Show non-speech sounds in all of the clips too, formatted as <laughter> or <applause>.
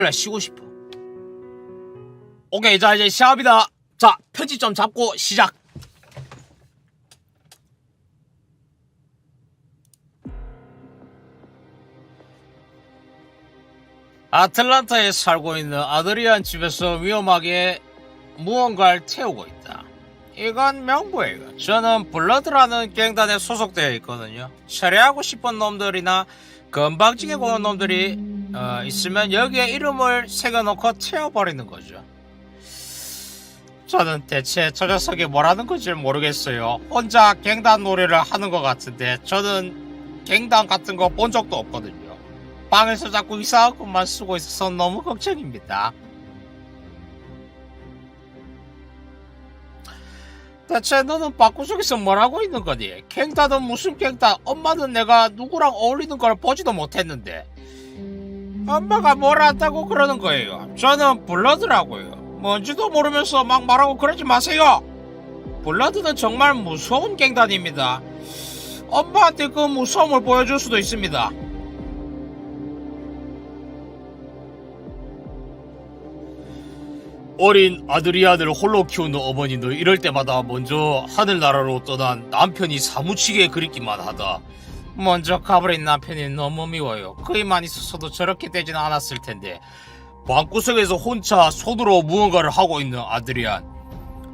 원래 쉬고 싶어. 오케이, 자, 이제 시합이다. 자, 편집점 잡고 시작. 아틀란타에 살고 있는 아드리안 집에서 위험하게 무언가를 태우고 있다. 이건 명부예요. 저는 블러드라는 갱단에 소속되어 있거든요. 처리하고 싶은 놈들이나 건방지게 구는 놈들이 어, 있으면 여기에 이름을 새겨놓고 태워버리는 거죠. 저는 대체 저 녀석이 뭐라는 건지 모르겠어요. 혼자 갱단 노래를 하는 것 같은데 저는 갱단 같은 거 본 적도 없거든요. 방에서 자꾸 이상한 것만 쓰고 있어서 너무 걱정입니다. 대체 너는 방구석에서 뭘 하고 있는 거니? 갱단은 무슨 갱단? 엄마는 내가 누구랑 어울리는 걸 보지도 못했는데. 엄마가 뭘 안다고 그러는 거예요. 저는 블러드라고요. 뭔지도 모르면서 막 말하고 그러지 마세요. 블러드는 정말 무서운 갱단입니다. 엄마한테 그 무서움을 보여줄 수도 있습니다. 어린 아드리안을 홀로 키우는 어머니는 이럴 때마다 먼저 하늘나라로 떠난 남편이 사무치게 그립기만 하다. 먼저 가버린 남편이 너무 미워요. 그이만 있었어도 저렇게 되진 않았을 텐데. 방구석에서 혼자 손으로 무언가를 하고 있는 아드리안.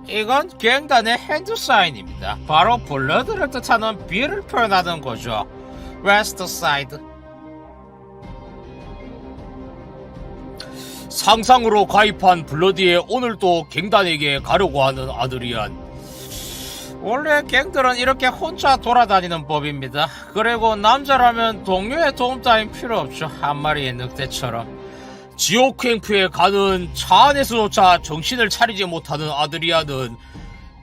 이건 갱단의 핸드 사인입니다. 바로 블러드를 뜻하는 비를 표현하는 거죠. 웨스트 사이드. 상상으로 가입한 블러디에 오늘 또 갱단에게 가려고 하는 아드리안. 원래 갱들은 이렇게 혼자 돌아다니는 법입니다. 그리고 남자라면 동료의 도움 따윈 필요 없죠. 한 마리의 늑대처럼. 지옥 캠프에 가는 차 안에서조차 정신을 차리지 못하는 아드리안은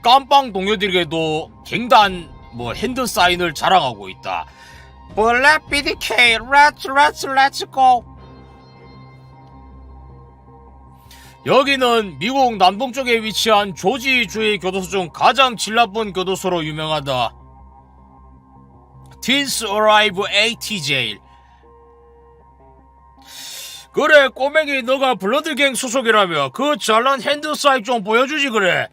깜빵 동료들에게도 갱단 뭐 핸드 사인을 자랑하고 있다. 블랙 BDK, 렛츠 렛츠 렛츠 고. 여기는 미국 남동쪽에 위치한 조지주의 교도소 중 가장 질 나쁜 교도소로 유명하다. 틴스 어라이브 ATJ. 그래 꼬맹이 너가 블러드갱 소속이라며 그 잘난 핸드 사인 좀 보여주지 그래.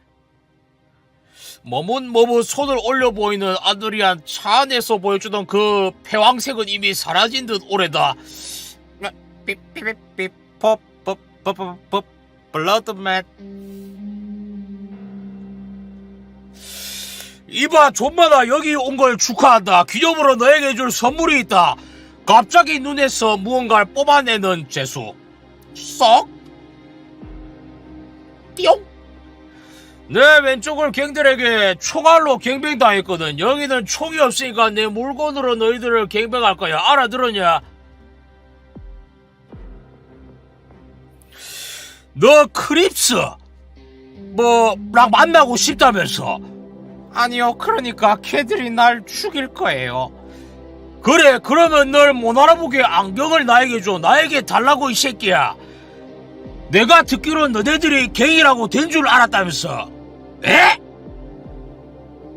머뭇머뭇 손을 올려 보이는 아드리안 차 안에서 보여주던 그 패왕색은 이미 사라진 듯 오래다. 삐삐삐삐 poppoppoppop 블러드맨 이봐 존마다 여기 온 걸 축하한다. 기념으로 너에게 줄 선물이 있다. 갑자기 눈에서 무언가를 뽑아내는 재수. 쏙 띠용 내 왼쪽을 갱들에게 총알로 갱뱅당했거든. 여기는 총이 없으니까 내 물건으로 너희들을 갱뱅할 거야. 알아들었냐 너 크립스. 뭐랑 만나고 싶다면서. 아니요 그러니까 걔들이 날 죽일 거예요. 그래 그러면 널 못 알아보게 안경을 나에게 줘. 나에게 달라고 이 새끼야. 내가 듣기로 너네들이 갱이라고 된 줄 알았다면서. 에?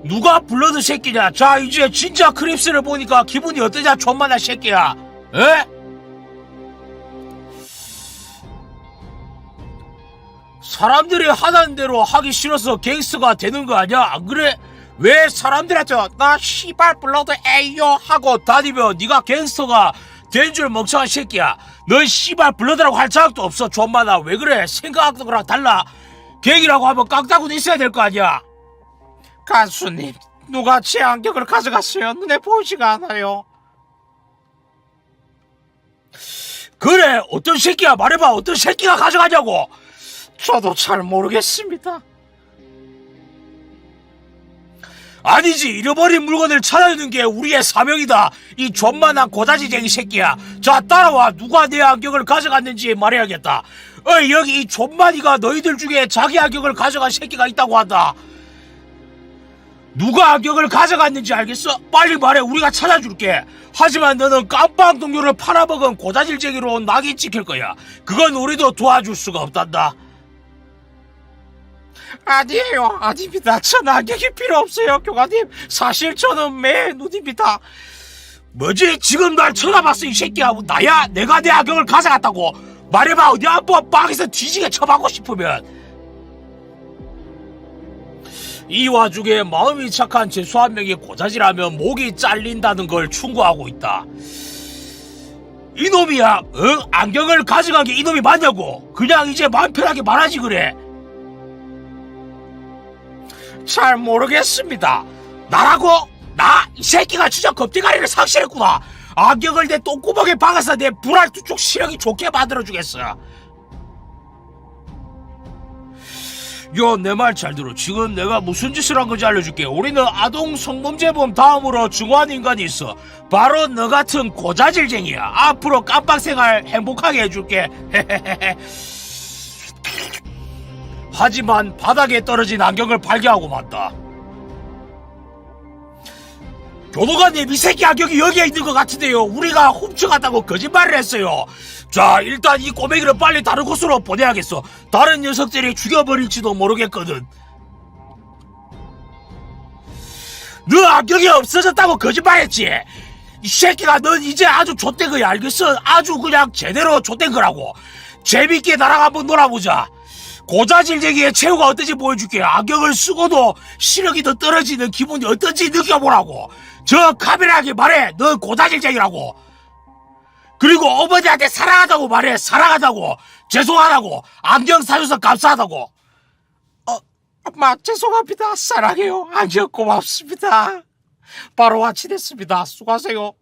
누가 블러드 새끼냐? 자 이제 진짜 크립스를 보니까 기분이 어떠냐 존만한 새끼야. 에? 사람들이 하는 대로 하기 싫어서 갱스가 되는 거 아니야? 안 그래? 왜 사람들한테 나 시발 블러드 에이요 하고 다니면 네가 갱스터가 된 줄 멍청한 새끼야. 넌 시발 블러드라고 할 자격도 없어. 존마나 왜 그래? 생각하는 거랑 달라. 갱이라고 하면 깡따구도 있어야 될 거 아니야. 간수님, 누가 제 안경을 가져갔어요? 눈에 보이지가 않아요. 그래, 어떤 새끼야? 말해봐. 어떤 새끼가 가져가냐고. 저도 잘 모르겠습니다. 아니지 잃어버린 물건을 찾아주는 게 우리의 사명이다. 이 존만한 고다지쟁이 새끼야. 자 따라와. 누가 내 안경을 가져갔는지 말해야겠다. 어이 여기 이 존만이가 너희들 중에 자기 안경을 가져간 새끼가 있다고 한다. 누가 안경을 가져갔는지 알겠어? 빨리 말해. 우리가 찾아줄게. 하지만 너는 깜빵 동료를 팔아먹은 고자질쟁이로 낙인 찍힐 거야. 그건 우리도 도와줄 수가 없단다 아니에요 아닙니다 전 안경이 필요 없어요 교관님 사실 저는 매 눈입니다 뭐지 지금 날 쳐다봤어 이 새끼야 나야 내가 내 안경을 가져갔다고 말해봐 어디 한번 빵에서 뒤지게 쳐박고 싶으면 이 와중에 마음이 착한 재수 한 명이 고자질하면 목이 잘린다는 걸 충고하고 있다. 이놈이야, 응? 안경을 가져간 게 이놈이 맞냐고? 그냥 이제 마음 편하게 말하지 그래. 잘 모르겠습니다. 나라고? 나? 이 새끼가 진짜 겁대가리를 상실했구나. 안경을 내 똥구멍에 박아서 내 불알 두쪽 시력이 좋게 만들어주겠어. 야, 내말 잘 들어. 지금 내가 무슨 짓을 한 건지 알려줄게. 우리는 아동 성범죄범 다음으로 중요한 인간이 있어. 바로 너 같은 고자질쟁이야. 앞으로 깜빡 생활 행복하게 해줄게. <laughs> 하지만 바닥에 떨어진 안경을 발견하고 만다. 교도관님 이 새끼 안경이 여기에 있는 것 같은데요. 우리가 훔쳐갔다고 거짓말을 했어요. 자 일단 이 꼬맹이를 빨리 다른 곳으로 보내야겠어. 다른 녀석들이 죽여버릴지도 모르겠거든. 너 안경이 없어졌다고 거짓말했지. 이 새끼가 넌 이제 아주 좆된 거야 알겠어? 아주 그냥 제대로 좆된 거라고. 재밌게 나랑 한번 놀아보자. 고자질쟁이의 최후가 어떤지 보여줄게. 안경을 쓰고도 시력이 더 떨어지는 기분이 어떤지 느껴보라고. 저 카메라하게 말해. 넌 고자질쟁이라고. 그리고 어머니한테 사랑하다고 말해. 사랑하다고. 죄송하다고. 안경 사줘서 감사하다고. 어, 엄마 죄송합니다. 사랑해요. 안경 고맙습니다. 바로 와치됐습니다. 수고하세요.